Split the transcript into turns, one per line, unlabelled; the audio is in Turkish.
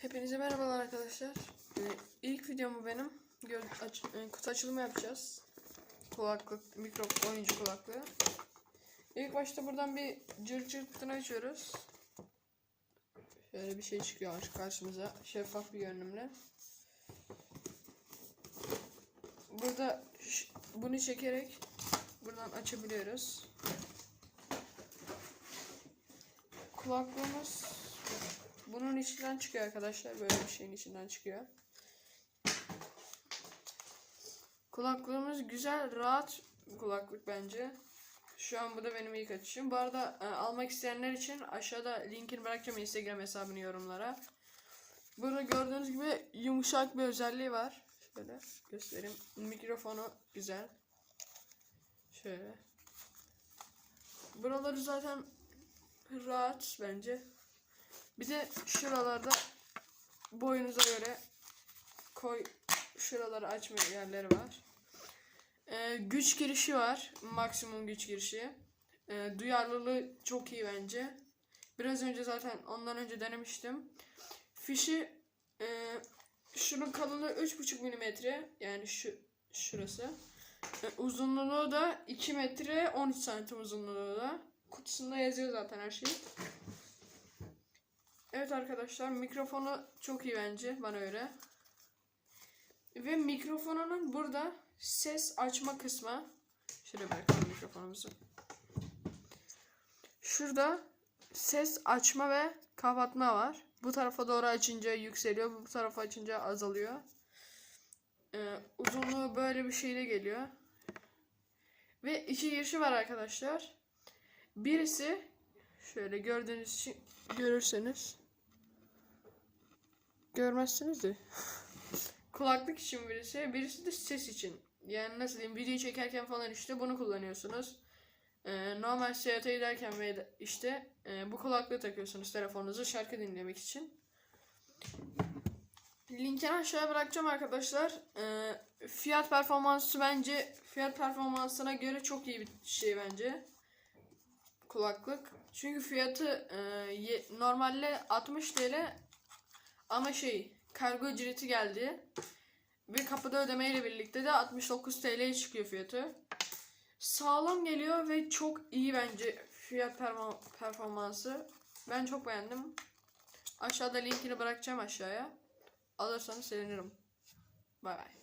Hepinize merhabalar arkadaşlar. Ee, ilk videom bu benim. Gör, aç, e, kutu açılımı yapacağız. Kulaklık, mikrofon, oyuncu kulaklığı. İlk başta buradan bir cırt cırt kutunu açıyoruz. Şöyle bir şey çıkıyor karşımıza. Şeffaf bir görünümle. Burada bunu çekerek buradan açabiliyoruz. Kulaklığımız bunun içinden çıkıyor arkadaşlar. Böyle bir şeyin içinden çıkıyor. Kulaklığımız güzel, rahat kulaklık bence. Şu an bu da benim ilk açışım. Bu arada e, almak isteyenler için aşağıda linkini bırakacağım Instagram hesabını yorumlara. Burada gördüğünüz gibi yumuşak bir özelliği var. Şöyle göstereyim. Mikrofonu güzel. Şöyle. Buraları zaten rahat bence. Bir de şuralarda boyunuza göre koy şuraları açma yerleri var. Ee, güç girişi var. Maksimum güç girişi. Ee, duyarlılığı çok iyi bence. Biraz önce zaten ondan önce denemiştim. Fişi e, şunun kalınlığı 3,5 milimetre. Yani şu şurası. E, uzunluğu da 2 metre 13 santim uzunluğu da. Kutusunda yazıyor zaten her şey. Evet arkadaşlar mikrofonu çok iyi bence bana göre. Ve mikrofonunun burada ses açma kısmı. Şöyle bırakalım mikrofonumuzu. Şurada ses açma ve kapatma var. Bu tarafa doğru açınca yükseliyor. Bu tarafa açınca azalıyor. Ee, uzunluğu böyle bir şeyle geliyor. Ve iki girişi var arkadaşlar. Birisi şöyle gördüğünüz için görürseniz görmezsiniz de. Kulaklık için birisi birisi de ses için. Yani nasıl diyeyim video çekerken falan işte bunu kullanıyorsunuz. Ee, normal seyahate giderken ve işte e, bu kulaklığı takıyorsunuz telefonunuzu şarkı dinlemek için. Linkini aşağıya bırakacağım arkadaşlar. Ee, fiyat performansı bence fiyat performansına göre çok iyi bir şey bence. Kulaklık. Çünkü fiyatı e, normalde 60 TL ama şey kargo ücreti geldi. Ve kapıda ödemeyle birlikte de 69 TL'ye çıkıyor fiyatı. Sağlam geliyor ve çok iyi bence fiyat performansı. Ben çok beğendim. Aşağıda linkini bırakacağım aşağıya. Alırsanız sevinirim. Bay bay.